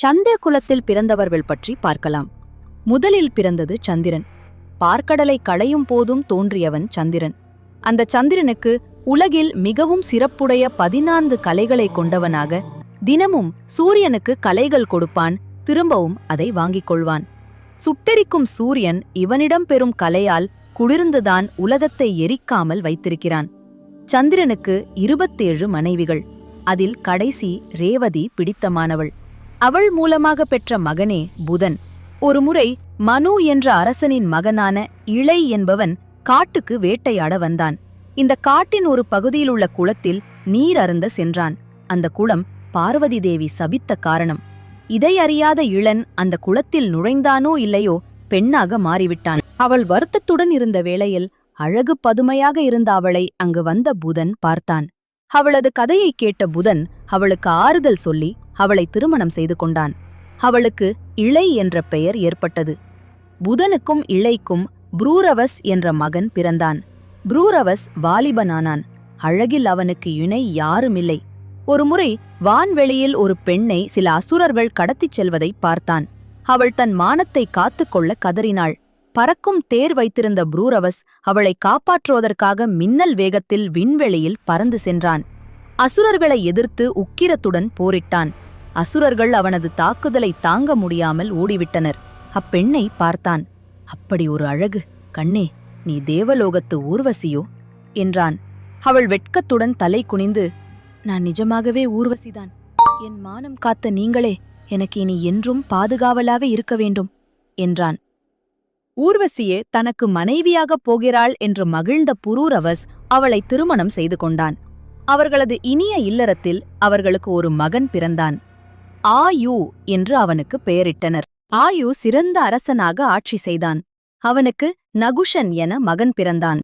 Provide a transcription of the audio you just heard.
சந்திர குலத்தில் பிறந்தவர்கள் பற்றி பார்க்கலாம். முதலில் பிறந்தது சந்திரன். பார்க்கடலை களையும் போதும் தோன்றியவன் சந்திரன். அந்த சந்திரனுக்கு உலகில் மிகவும் சிறப்புடைய பதினான்கு கலைகளை கொண்டவனாக தினமும் சூரியனுக்கு கலைகள் கொடுப்பான் திரும்பவும் அதை வாங்கிக் கொள்வான். சுட்டெரிக்கும் சூரியன் இவனிடம் பெறும் கலையால் குளிர்ந்துதான் உலகத்தை எரிக்காமல் வைத்திருக்கிறான். சந்திரனுக்கு இருபத்தேழு மனைவிகள். அதில் கடைசி ரேவதி பிடித்தமானவள். அவள் மூலமாக பெற்ற மகனே புதன். ஒருமுறை மனு என்ற அரசனின் மகனான இளை என்பவன் காட்டுக்கு வேட்டையாட வந்தான். இந்த காட்டின் ஒரு பகுதியில் உள்ள குளத்தில் நீர் அருந்த சென்றான். அந்த குளம் பார்வதி தேவி சபித்த காரணம். இதை அறியாத இளன் அந்த குளத்தில் நுழைந்தானோ இல்லையோ பெண்ணாக மாறிவிட்டான். அவள் வருத்தத்துடன் இருந்த வேளையில் அழகு பதுமையாக இருந்த அவளை அங்கு வந்த புதன் பார்த்தான். அவளது கதையை கேட்ட புதன் அவளுக்கு ஆறுதல் சொல்லி அவளை திருமணம் செய்து கொண்டான். அவளுக்கு இளை என்ற பெயர் ஏற்பட்டது. புதனுக்கும் இளைக்கும் புரூரவஸ் என்ற மகன் பிறந்தான். புரூரவஸ் வாலிபனானான். அழகில் அவனுக்கு இணை யாருமில்லை. ஒருமுறை வான்வெளியில் ஒரு பெண்ணை சில அசுரர்கள் கடத்திச் செல்வதை பார்த்தான். அவள் தன் மானத்தை காத்துக்கொள்ள கதறினாள். பறக்கும் தேர் வைத்திருந்த புரூரவஸ் அவளை காப்பாற்றுவதற்காக மின்னல் வேகத்தில் விண்வெளியில் பறந்து சென்றான். அசுரர்களை எதிர்த்து உக்கிரத்துடன் போரிட்டான். அசுரர்கள் அவனது தாக்குதலை தாங்க முடியாமல் ஓடிவிட்டனர். அப்பெண்ணை பார்த்தான். அப்படி ஒரு அழகு கண்ணே நீ தேவலோகத்து ஊர்வசியோ? என்றான். அவள் வெட்கத்துடன் தலை குனிந்து நான் நிஜமாகவே ஊர்வசிதான். என் மானம் காத்த நீங்களே எனக்கு இனி என்றும் பாதுகாவலாக இருக்க வேண்டும் என்றான். ஊர்வசியே தனக்கு மனைவியாகப் போகிறாள் என்று மகிழ்ந்த புரூரவஸ் அவளை திருமணம் செய்து கொண்டான். அவர்களது இனிய இல்லறத்தில் அவர்களுக்கு ஒரு மகன் பிறந்தான். ஆயு என்று அவனுக்கு பெயரிட்டனர். ஆயு சிறந்த அரசனாக ஆட்சி செய்தான். அவனுக்கு நகுஷன் என மகன் பிறந்தான்.